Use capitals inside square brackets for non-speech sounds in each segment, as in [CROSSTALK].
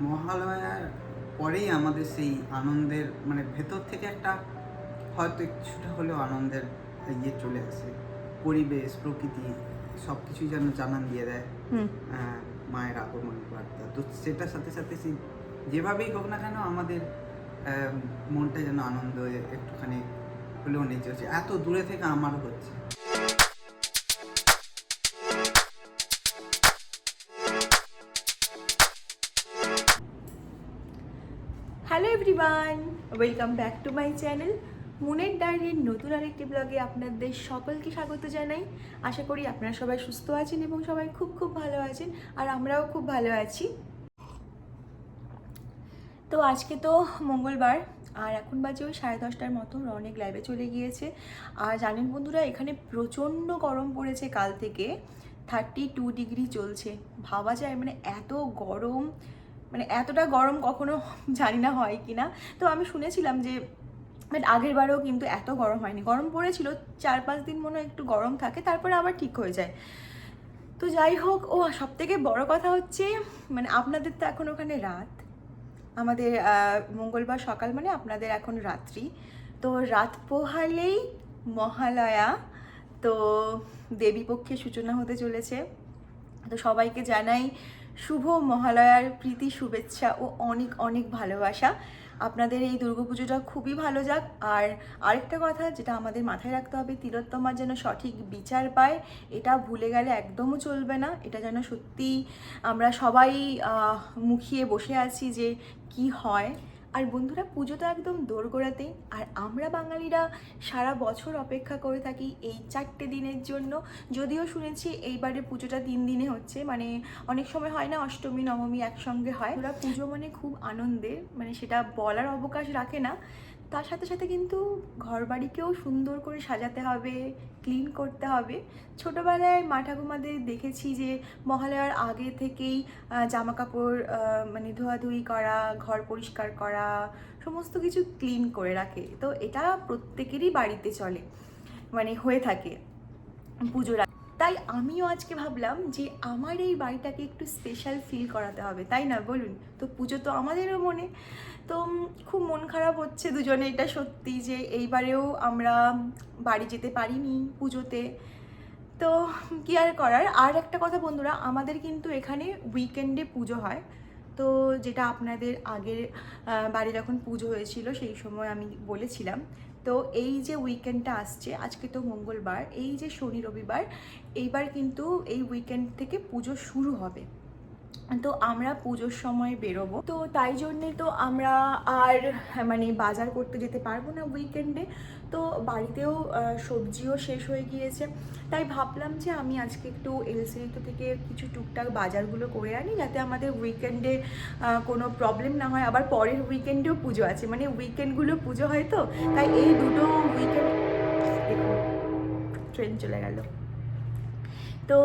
মহালয়ার পরেই আমাদের সেই আনন্দের মানে ভেতর থেকে একটা হয়তো কিছুটা হলেও আনন্দের ইয়ে চলে আসে। পরিবেশ প্রকৃতি সব কিছুই যেন জানান দিয়ে দেয়। মায়ের আগমন বার্তা। তো সেটার সাথে সাথে সেই যেভাবেই হোক না কেন আমাদের মনটা যেন আনন্দ একটুখানি হলেও নেচে হচ্ছে এত দূরে থেকে আমারও হচ্ছে। Hello everyone welcome back to my channel মুনের ডায়েরির নতুন আরেকটি ব্লগে আপনাদের সকলকে স্বাগত জানাই। আশা করি আপনারা সবাই সুস্থ আছেন এবং সবাই খুব খুব ভালো আছেন, আর আমরাও খুব ভালো আছি। তো আজকে তো মঙ্গলবার, আর এখন বাজে ওই সাড়ে দশটার মতো অনেক লাইভে চলে গিয়েছে। আর জানেন বন্ধুরা, এখানে প্রচণ্ড গরম পড়েছে কাল থেকে। থার্টি টু ডিগ্রি চলছে। ভাবা যায় মানে এত গরম মানে এতটা গরম কখনো [LAUGHS] জানি না হয় কি না তো আমি শুনেছিলাম যে বাট আগের বারেও কিন্তু এত গরম হয়নি। গরম পড়েছিল, চার পাঁচ দিন মনে একটু গরম থাকে, তারপরে আবার ঠিক হয়ে যায়। তো যাই হোক, ও সব থেকে বড় কথা হচ্ছে মানে আপনাদের তো এখন ওখানে রাত। আমাদের মঙ্গলবার সকাল মানে আপনাদের এখন রাত্রি। তো রাত পোহালেই মহালয়া, তো দেবীপক্ষের সূচনা হতে চলেছে। তো সবাইকে জানাই শুভ মহালয়ার প্রীতি, শুভেচ্ছা ও অনেক অনেক ভালোবাসা। আপনাদের এই দুর্গাপুজোটা খুবই ভালো যাক। আর আরেকটা কথা যেটা আমাদের মাথায় রাখতে হবে, তিলোত্তমার যেন সঠিক বিচার পায়, এটা ভুলে গেলে একদমও চলবে না। এটা যেন সত্যি আমরা সবাই মুখিয়ে বসে আছি যে কি হয়। আর বন্ধুরা পুজো তো একদম দোরগোড়াতেই আর আমরা বাঙালিরা সারা বছর অপেক্ষা করে থাকি এই চারটে দিনের জন্য। যদিও শুনেছি এইবারে পুজোটা তিন দিনে হচ্ছে মানে অনেক সময় হয় না অষ্টমী, নবমী একসঙ্গে হয়। ওরা পুজো মানে খুব আনন্দের মানে সেটা বলার অবকাশ রাখে না। তার সাথে সাথে কিন্তু ঘর বাড়িকেও সুন্দর করে সাজাতে হবে ক্লিন করতে হবে ছোটোবেলায় মা ঠাকুমাদের দেখেছি যে মহালয়ার আগে থেকেই জামা কাপড় মানে ধোয়াধুয়ি করা, ঘর পরিষ্কার করা, সমস্ত কিছু ক্লিন করে রাখে তো এটা প্রত্যেকেরই বাড়িতে চলে মানে হয়ে থাকে, পুজোর। তাই আমিও আজকে ভাবলাম যে আমার এই বাড়িটাকে একটু স্পেশাল ফিল করাতে হবে, তাই না? বলুন। তো পুজো তো আমাদেরও মনে। তো খুব মন খারাপ হচ্ছে দুজনে, এটা সত্যি যে এইবারেও আমরা বাড়ি যেতে পারিনি পুজোতে। তো কি আর করার? আর একটা কথা বন্ধুরা, আমাদের কিন্তু এখানে উইকেন্ডে পুজো হয়। তো যেটা আপনাদের আগের বাড়ি যখন পুজো হয়েছিল সেই সময় আমি বলেছিলাম। তো এই যে উইকেন্ডটা আসছে, আজকে তো মঙ্গলবার, এই যে শনি রবিবার, এইবার কিন্তু এই উইকেন্ড থেকে পুজো শুরু হবে। তো আমরা পুজোর সময় বেরোবো। তো তাই জন্যে তো আমরা আর মানে বাজার করতে যেতে পারব না উইকেন্ডে তো বাড়িতেও সবজিও শেষ হয়ে গিয়েছে। তাই ভাবলাম যে আমি আজকে একটু এলসিডিতে থেকে কিছু টুকটাক বাজারগুলো করে আনি, যাতে আমাদের উইকেন্ডে কোনো প্রবলেম না হয়। আবার পরের উইকেন্ডেও পুজো আছে। মানে উইকেন্ডগুলো পুজো হয় তো, তাই এই দুটো উইকেন্ড ট্রেন চলে গেল। তো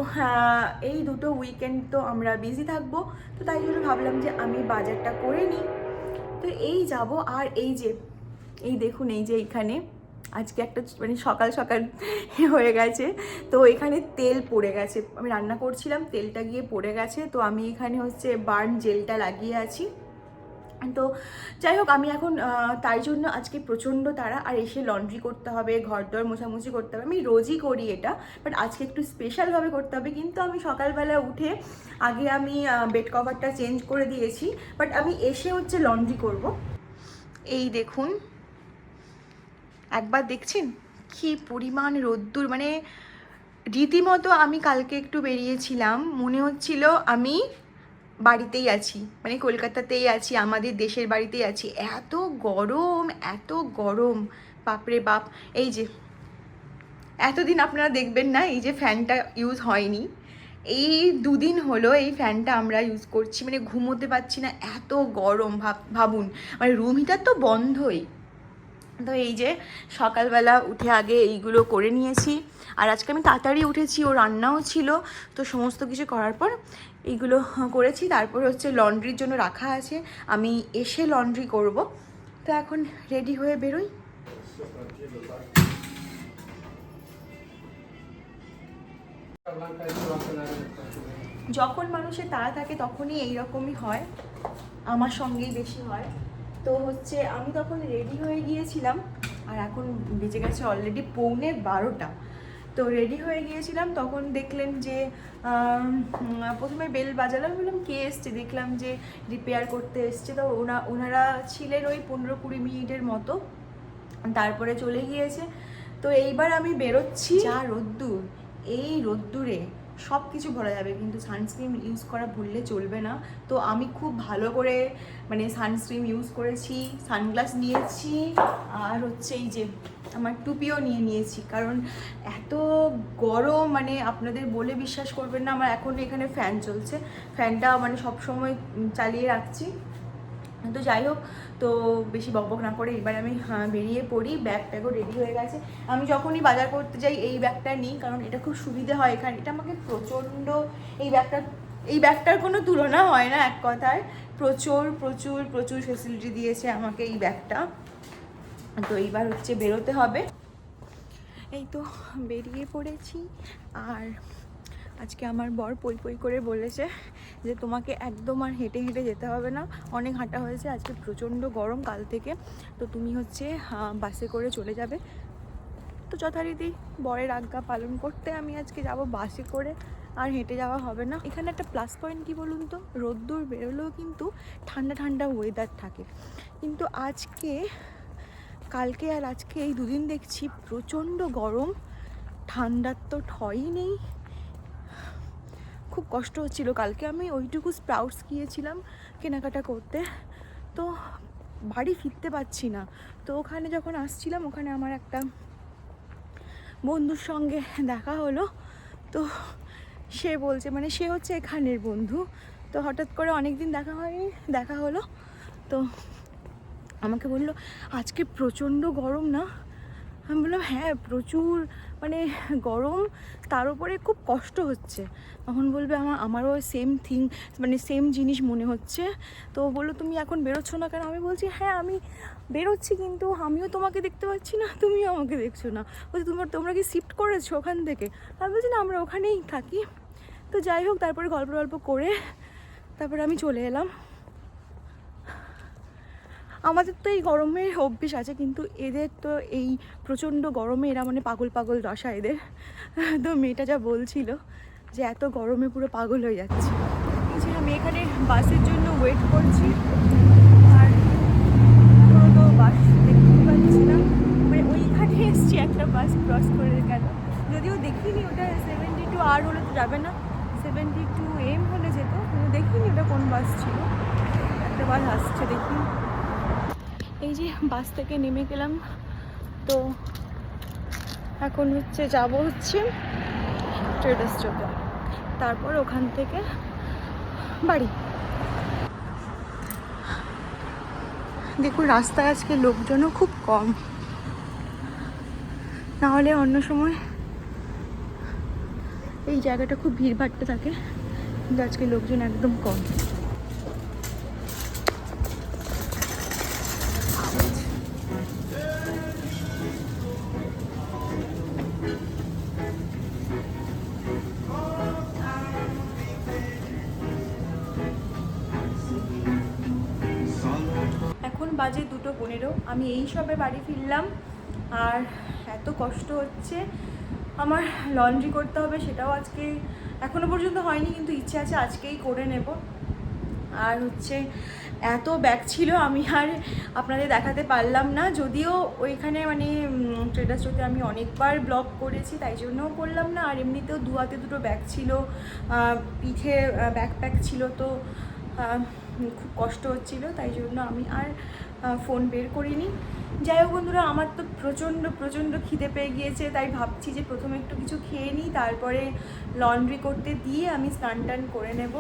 এই দুটো উইকেন্ড তো আমরা বিজি থাকব। তো তাই জন্য ভাবলাম যে আমি বাজারটা করে নিই। তো এই যাব আর এই যে, এই দেখুন এই যে এইখানে আজকে একটা মানে সকাল সকাল [LAUGHS] হয়ে গেছে। তো এখানে তেল পড়ে গেছে। আমি রান্না করছিলাম, তেলটা গিয়ে পড়ে গেছে। তো আমি এখানে হচ্ছে বার্ন জেলটা লাগিয়ে আছি। তো যাই হোক, আমি এখন তাই জন্য আজকে প্রচণ্ড তারা আর এসে লন্ড্রি করতে হবে ঘর দর মোছামুছি করতে হবে। আমি রোজই করি এটা বাট আজকে একটু স্পেশালভাবে করতে হবে। কিন্তু আমি সকালবেলা উঠে আগে আমি বেড কভারটা চেঞ্জ করে দিয়েছি বাট আমি এসে হচ্ছে লন্ড্রি করব। এই দেখুন, একবার দেখছেন? কি পরিমাণ রোদ্দুর মানে রীতিমতো আমি কালকে একটু বেরিয়েছিলাম। মনে হচ্ছিল আমি বাড়িতেই আছি মানে কলকাতাতেই আছি, আমাদের দেশের বাড়িতেই আছি। এত গরম এত গরম, বাপরে বাপ। এই যে, এতদিন আপনারা দেখবেন না, এই যে ফ্যানটা ইউজ হয়নি। এই দুদিন হলো এই ফ্যানটা আমরা ইউজ করছি মানে ঘুমোতে পারছি না, এত গরম ভাব, ভাবুন। মানে রুম হিটার তো বন্ধই। তো এই যে, সকালবেলা উঠে আগে এইগুলো করে নিয়েছি। আর আজকে আমি তাড়াতাড়ি উঠেছি, ও রান্নাও ছিল। তো সমস্ত কিছু করার পর এইগুলো করেছি। তারপর হচ্ছে লন্ড্রির জন্য রাখা আছে। আমি এসে লন্ড্রি করব। তো এখন রেডি হয়ে বেরোই। যখন মানুষের তাড়া থাকে তখনই এইরকমই হয়। আমার সঙ্গেই বেশি হয়। তো হচ্ছে আমি তখন রেডি হয়ে গিয়েছিলাম। আর এখন বেঁচে গেছে অলরেডি পৌনে বারোটা। তো রেডি হয়ে গিয়েছিলাম। তখন দেখলেন যে প্রথমে বেল বাজালাম, বললাম, কে এসছে? দেখলাম যে রিপেয়ার করতে এসছে। তো ওনা, ওনারা ছিলেন ওই পনেরো কুড়ি মিনিটের মতো। তারপরে চলে গিয়েছে। তো এইবার আমি বেরোচ্ছি। যা রোদ্দুর। এই রোদ্দুরে সব কিছু ভরা যাবে। কিন্তু সানস্ক্রিন ইউজ করা ভুললে চলবে না। তো আমি খুব ভালো করে মানে সানস্ক্রিন ইউজ করেছি সানগ্লাস নিয়েছি। আর হচ্ছে এই যে আমার টুপিও নিয়ে নিয়েছি। কারণ এত গরম মানে আপনাদের বলে বিশ্বাস করবেন না আমার এখন এখানে ফ্যান চলছে। ফ্যানটা মানে সব সময় চালিয়ে রাখছি। তো যাই হোক তো বেশি বকবক না করে এবার আমি হ্যাঁ, বেরিয়ে পড়ি ব্যাগ ট্যাগও রেডি হয়ে গেছে। আমি যখনই বাজার করতে যাই এই ব্যাগটা নিই কারণ এটা খুব সুবিধা হয় এখানে। এটা আমাকে প্রচণ্ড এই ব্যাগটা এই ব্যাগটার কোনো তুলনা হয় না এক কথায়। প্রচুর প্রচুর প্রচুর ফেসিলিটি দিয়েছে আমাকে এই ব্যাগটা তো এইবার হচ্ছে বেরোতে হবে। এই তো বেরিয়ে পড়েছি। আর আজকে আমার বর পই পই করে বলেছে যে তোমাকে একদম আর হেঁটে হেঁটে যেতে হবে না। অনেক হাঁটা হয়েছে, আজকে প্রচণ্ড গরম কাল থেকে। তো তুমি হচ্ছে বাসে করে চলে যাবে। তো যথারীতি বরের আজ্ঞা পালন করতে আমি আজকে যাব বাসে করে। আর হেঁটে যাওয়া হবে না। এখানে একটা প্লাস পয়েন্ট কি বলুন তো? রোদ্দুর বেরোলেও কিন্তু ঠান্ডা ঠান্ডা ওয়েদার থাকে। কিন্তু আজকে কালকে আর আজকে এই দুদিন দেখছি প্রচণ্ড গরম। ঠান্ডার তো ঠয়ই নেই। খুব কষ্ট হচ্ছিল। কালকে আমি ওইটুকু স্প্রাউটস গিয়েছিলাম কেনাকাটা করতে। তো বাড়ি ফিরতে পারছি না। তো ওখানে যখন আসছিলাম, ওখানে আমার একটা বন্ধুর সঙ্গে দেখা হলো। তো সে বলছে মানে সে হচ্ছে এখানের বন্ধু। তো হঠাৎ করে অনেক দিন দেখা হয়নি, দেখা হলো। তো আমাকে বলল, আজকে প্রচণ্ড গরম না? আমি বললাম হ্যাঁ প্রচুর মানে গরম, তার উপরে খুব কষ্ট হচ্ছে। তখন বলবে আমার আমারও সেম থিং মানে সেম জিনিস মনে হচ্ছে। তো বলল, তুমি এখন বেরোচ্ছ না কেন? আমি বলছি হ্যাঁ আমি বেরোচ্ছি, কিন্তু আমিও তোমাকে দেখতে পাচ্ছি না, তুমিও আমাকে দেখছ না। বলছি, তোমার, তোমরা কি শিফট করেছ ওখান থেকে? আমি বলছি, না, আমরা ওখানেই থাকি। তো যাই হোক, তারপরে গল্প গল্প করে তারপরে আমি চলে এলাম। আমাদের তো এই গরমের অভ্যেস আছে, কিন্তু এদের তো এই প্রচণ্ড গরমে এরা মানে পাগল পাগল দশা এদের। তো মেয়েটা যা বলছিল যে এত গরমে পুরো পাগল হয়ে যাচ্ছে। আমি এখানে বাসের জন্য ওয়েট করছি। আর এখনও তো বাস দেখতেই পাচ্ছি না মানে ওইখানে এসছি একটা বাস ক্রস করে গেল যদিও দেখিনি ওটা সেভেন্টি টু আর হলে তো যাবে না। সেভেন্টি টু এম হলে যেত, কিন্তু দেখিনি ওটা কোন বাস ছিল। একটা বাস আসছে দেখি। এই যে বাস থেকে নেমে গেলাম। তো এখন হচ্ছে যাব হচ্ছে ট্রেডার্স চোখে তারপর ওখান থেকে বাড়ি। দেখুন, রাস্তায় আজকে লোকজনও খুব কম। নাহলে অন্য সময় এই জায়গাটা খুব ভিড়ভাট্টা থাকে, কিন্তু আজকে লোকজন একদম কম। বাজে দুটো পনেরো। আমি এই সবে বাড়ি ফিরলাম। আর এত কষ্ট হচ্ছে। আমার লন্ড্রি করতে হবে সেটাও আজকে এখনও পর্যন্ত হয়নি, কিন্তু ইচ্ছে আছে আজকেই করে নেব। আর হচ্ছে এত ব্যাগ ছিল, আমি আর আপনাদের দেখাতে পারলাম না। যদিও ওইখানে মানে ট্রেডার স্টোরে আমি অনেকবার ব্লগ করেছি, তাই জন্যও করলাম না। আর এমনিতেও দু হাতে দুটো ব্যাগ ছিল পিঠে ব্যাকপ্যাক ছিল তো খুব কষ্ট হচ্ছিল, তাই জন্য আমি আর ফোন বের করিনি। যাই হোক বন্ধুরা, আমার তো প্রচণ্ড প্রচণ্ড খিদে পেয়ে গিয়েছে, তাই ভাবছি যে প্রথমে একটু কিছু খেয়ে নিই, তারপরে লন্ড্রি করতে দিয়ে আমি স্নান টান করে নেব।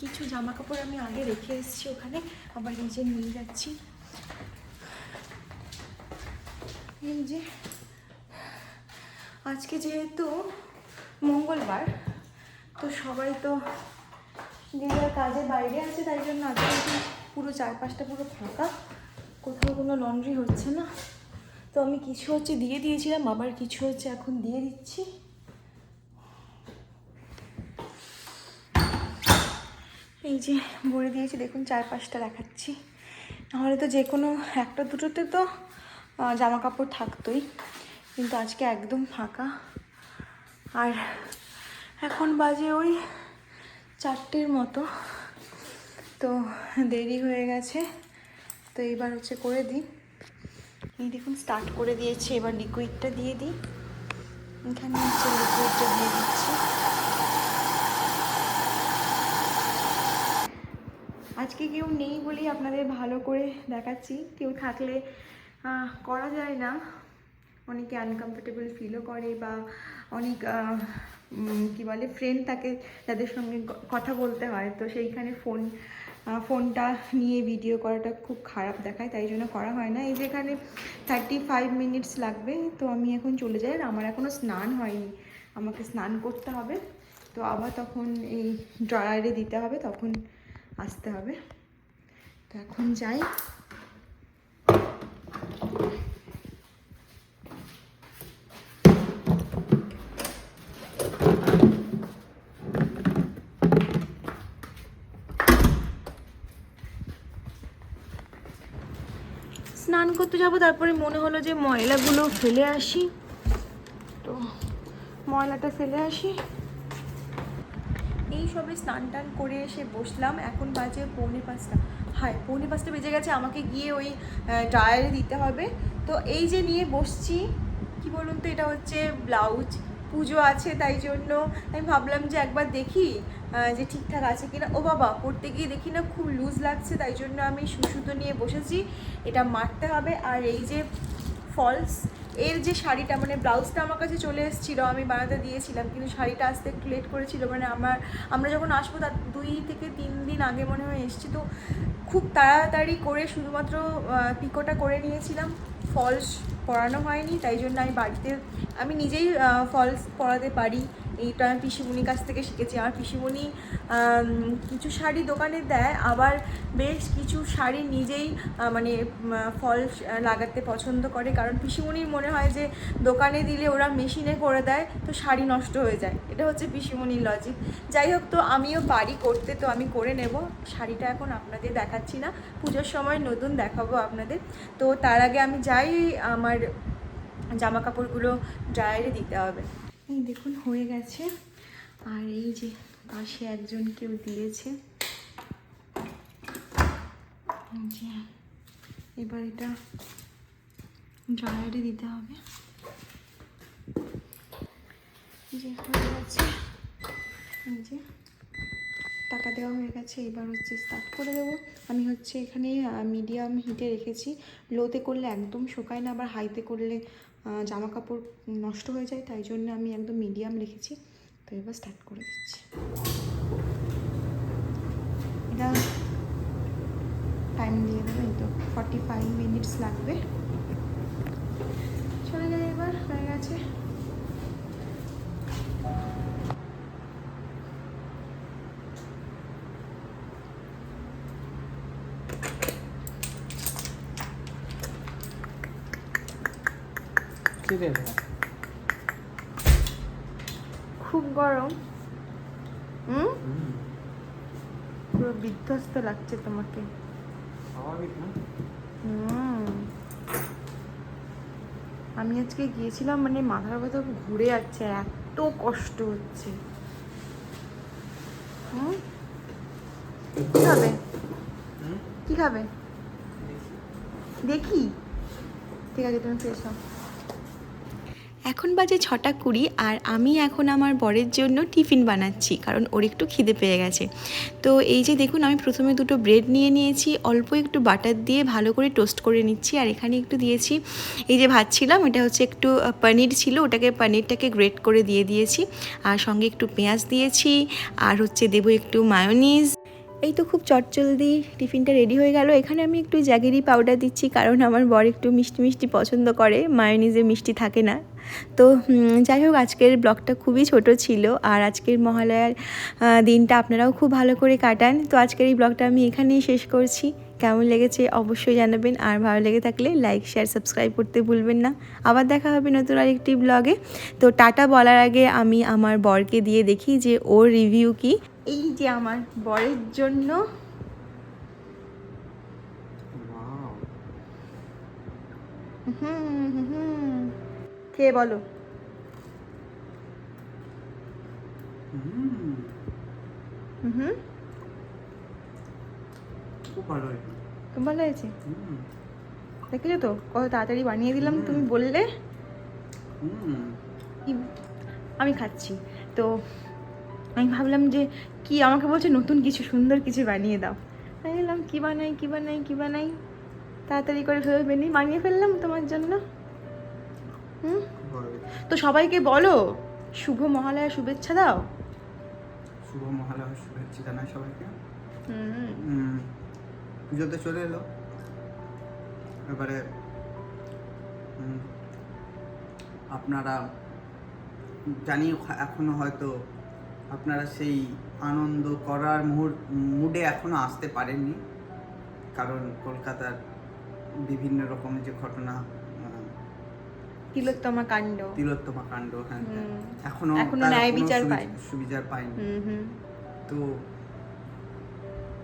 কিছু জামা কাপড় আমি আগে রেখে এসেছি ওখানে, আবার নিচে নিয়ে যাচ্ছি। যে, আজকে যেহেতু মঙ্গলবার, তো সবাই তো যে যার কাজে বাইরে আছে, তাই জন্য আজকে পুরো চারপাশটা পুরো ফাঁকা। কোথাও কোনো লন্ড্রি হচ্ছে না। তো আমি কিছু হচ্ছে দিয়ে দিয়েছিলাম, আবার কিছু হচ্ছে এখন দিয়ে দিচ্ছি। এই যে ভরে দিয়েছি, দেখুন চার পাঁচটা দেখাচ্ছি। নাহলে তো যে কোনো একটা দুটোতে তো জামা কাপড় থাকতোই। কিন্তু আজকে একদম ফাঁকা। আর এখন বাজে ওই চারটের মতো। তো দেরি হয়ে গেছে। তো এবার হচ্ছে করে দিই। এই দেখুন স্টার্ট করে দিয়েছি। এবার লিকুইডটা দিয়ে দিই। এখানে হচ্ছে লিকুইডটা দিয়ে দিচ্ছি। আজকে কেউ নেই বলেই আপনাদের ভালো করে দেখাচ্ছি। কেউ থাকলে করা যায় না। অনেকে আনকমফোর্টেবল ফিলও করে বা অনেক কি বলে ফ্রেন্ড থাকে যাদের সঙ্গে কথা বলতে হয়। তো সেইখানে ফোন ফোনটা নিয়ে ভিডিও করাটা খুব খারাপ দেখায়, তাই জন্য করা হয় না। এই যে এখানে থার্টি ফাইভ মিনিটস লাগবে, তো আমি এখন চলে যাই। আর আমার এখনও স্নান হয়নি। আমাকে স্নান করতে হবে। তো আবার তখন এই ড্রয়ারে দিতে হবে, তখন আসতে হবে। তো এখন যাই স্নান করতে যাব, তারপরে মনে হলো যে ময়লাগুলো ফেলে আসি। তো ময়লাটা ফেলে আসি। এই সবে স্নান টান করে এসে বসলাম, এখন বাজে পৌনে পাঁচটা। হায়, পৌনে পাঁচটা বেজে গেছে, আমাকে গিয়ে ওই ড্রায়ারে দিতে হবে। তো এই যে নিয়ে বসছি, কি বলুন তো, এটা হচ্ছে ব্লাউজ। পুজো আছে তাই জন্য আমি ভাবলাম যে একবার দেখি যে ঠিকঠাক আছে কিনা। ও বাবা, পড়তে গিয়ে দেখি না খুব লুজ লাগছে, তাই জন্য আমি সুসুতো নিয়ে বসেছি। এটা মারতে হবে। আর এই যে ফলস এর যে শাড়িটা মানে ব্লাউজটা আমার কাছে চলে এসেছিল, আমি বানাতে দিয়েছিলাম, কিন্তু শাড়িটা আসতে একটু লেট করেছিল। মানে আমার, আমরা যখন আসব তার দুই থেকে তিন দিন আগে মনে হয় এসেছি। তো খুব তাড়াতাড়ি করে শুধুমাত্র পিকোটা করে নিয়েছিলাম। ফলস পরানো হয়নি তাই জন্য আমি বাড়িতে আমি নিজেই ফলস পড়াতে পারি। এইটা আমি পিসিমণির কাছ থেকে শিখেছি। আমার পিসিমণি কিছু শাড়ি দোকানে দেয়, আবার বেশ কিছু শাড়ি নিজেই মানে ফলস লাগাতে পছন্দ করে। কারণ পিসিমণির মনে হয় যে, দোকানে দিলে ওরা মেশিনে করে দেয়, তো শাড়ি নষ্ট হয়ে যায়। এটা হচ্ছে পিসিমণির লজিক যাই হোক, তো আমিও বাড়ি করতে, তো আমি করে নেব। শাড়িটা এখন আপনাদের দেখাচ্ছি না। পুজোর সময় নতুন দেখাবো আপনাদের। তো তার আগে আমি যাই, আমার জামা কাপড়গুলো ড্রায়ারে দিতে হবে। এই দেখুন, হয়ে গেছে। আর এই যে পাশে একজন কেউ দিয়েছে। এবার এটা ড্রায়ারে দিতে হবে। যে, হয়ে গেছে। এই যে টাকা দেওয়া হয়ে গেছে, এবার হচ্ছে স্টার্ট করে দেবো। আমি হচ্ছে এখানে মিডিয়াম হিটে রেখেছি। লোতে করলে একদম শুকায় না, আবার হাইতে করলে জামা কাপড় নষ্ট হয়ে যায়, তাই জন্য আমি একদম মিডিয়াম রেখেছি। তো এবার স্টার্ট করে দিচ্ছি। এটা টাইম দিয়ে দেবো তো ফর্টি ফাইভ মিনিটস লাগবে। চলে যায় এবার, হয়ে গেছে। রে খুব গরম। হুম? পুরো বিধ্বস্ত লাগছে তোমাকে। স্বাভাবিক না হুম। আমি আজকে গিয়েছিলাম মানে মাথার ব্যথা ঘুরে যাচ্ছে এত কষ্ট হচ্ছে। হুম? কি খাবে? কি খাবে? দেখি। ঠিক আছে তুমি ফ্রেশ হও। এখন বাজে ছটা কুড়ি আর আমি এখন আমার বরের জন্য টিফিন বানাচ্ছি, কারণ ওর একটু খিদে পেয়ে গেছে। তো এই যে দেখুন, আমি প্রথমে দুটো ব্রেড নিয়ে নিয়েছি, অল্প একটু বাটার দিয়ে ভালো করে টোস্ট করে নিচ্ছি, আর এখানে একটু দিয়েছি, এই যে ভাত ছিলাম, এটা হচ্ছে একটু পনির ছিল, ওটাকে পনিরটাকে গ্রেট করে দিয়ে দিয়েছি, আর সঙ্গে একটু পেঁয়াজ দিয়েছি, আর হচ্ছে দেবো একটু মায়োনিজ। এই তো খুব চটজলদি টিফিনটা রেডি হয়ে গেল। এখানে আমি একটু জ্যাগেরি পাউডার দিচ্ছি, কারণ আমার বর একটু মিষ্টি মিষ্টি পছন্দ করে মায়োনিজে মিষ্টি থাকে না। তো যাই হোক আজকের ব্লগটা খুবই ছোট ছিল আর আজকের মহালয়ার দিনটা আপনারাও খুব ভালো করে কাটান। তো আজকের এই ব্লগটা আমি এখানেই শেষ করছি। কেমন লেগেছে অবশ্যই জানাবেন। আর ভালো লেগে থাকলে লাইক শেয়ার সাবস্ক্রাইব করতে ভুলবেন না। আবার দেখা হবে নতুন আরেকটি ব্লগে। তো টাটা বলার আগে আমি আমার বরকে দিয়ে দেখি যে ওর রিভিউ কি। এই যে আমার বরের জন্য। হুম হুম হুম। খেয়ে বলো। হুম, খুব ভালো হয়েছে খুব ভালো হয়েছে? দেখেছ তো? কত তাড়াতাড়ি বানিয়ে দিলাম তুমি বললে। আমি খাচ্ছি। তো আমি ভাবলাম যে কি আমাকে বলছে নতুন কিছু সুন্দর কিছু বানিয়ে দাও। আমি বললাম কী বানাই কী বানাই কী বানাই? তাড়াতাড়ি করে ভেবে বেনি বানিয়ে ফেললাম তোমার জন্য। হুম। তো সবাইকে বলো শুভ মহালয়া শুভেচ্ছা দাও। শুভ মহালয়ার শুভেচ্ছা জানাই সবাইকে। হুম। হুম, পুজো তো চলে এলো। এবারে আপনারা জানি এখনও হয়তো আপনারা সেই আনন্দ করার মুডে এখনও আসতে পারেননি। কারণ কলকাতার বিভিন্ন রকমের যে ঘটনা তিলোত্তমা কাণ্ড। তিলোত্তমা কাণ্ড হ্যাঁ হ্যাঁ, এখনও এখনও ন্যায় বিচার পায়নি। সুবিচার পায়নি। তো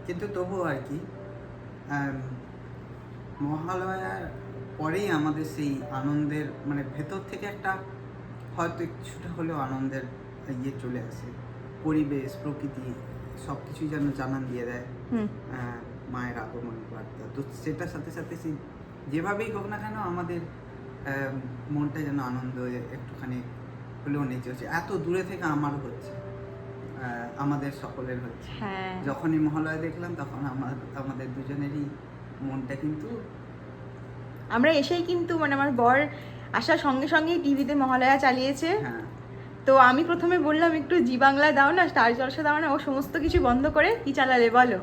কিন্তু তবুও আর কি মহালয়ার পরেই আমাদের সেই আনন্দের মানে ভেতর থেকে একটা হয়তো কিছুটা হলেও আনন্দের ইয়ে চলে আসে। পরিবেশ প্রকৃতি সব কিছুই যেন জানান দিয়ে দেয়। মায়ের আগমনের বার্তা। তো সেটার সাথে সাথে সেই যেভাবেই হোক না কেন আমাদের মনটা যেন আনন্দ একটুখানি হলেও নেচে হচ্ছে। এত দূরে থেকে আমারও হচ্ছে আমাদের সকলের হচ্ছে। হ্যাঁ। যখনই মহালয়া দেখলাম তখন আমার আমাদের দুজনেরই মনটা কিন্তু আমরা এসেই কিন্তু মানে আমার বর আসার সঙ্গে সঙ্গেই টিভিতে মহালয়া চালিয়েছে। হ্যাঁ। তো আমি প্রথমে বললাম একটু জি বাংলা দাও না স্টার জলসা দাও না ও সমস্ত কিছু বন্ধ করে কি চালালে বলো?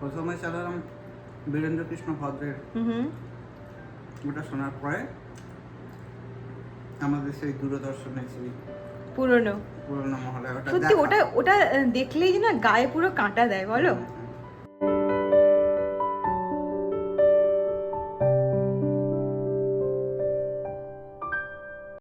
প্রথমে চালালাম বীরেন্দ্র কৃষ্ণ ভদ্রের ওটা শোনার পরে আমাদের সেই দূরদর্শনে সেই পুরনো। পুরনো মহলে ওটা সত্যি ওটা ওটা দেখলেই যে না গায়ে পুরো কাঁটা দেয় বলো।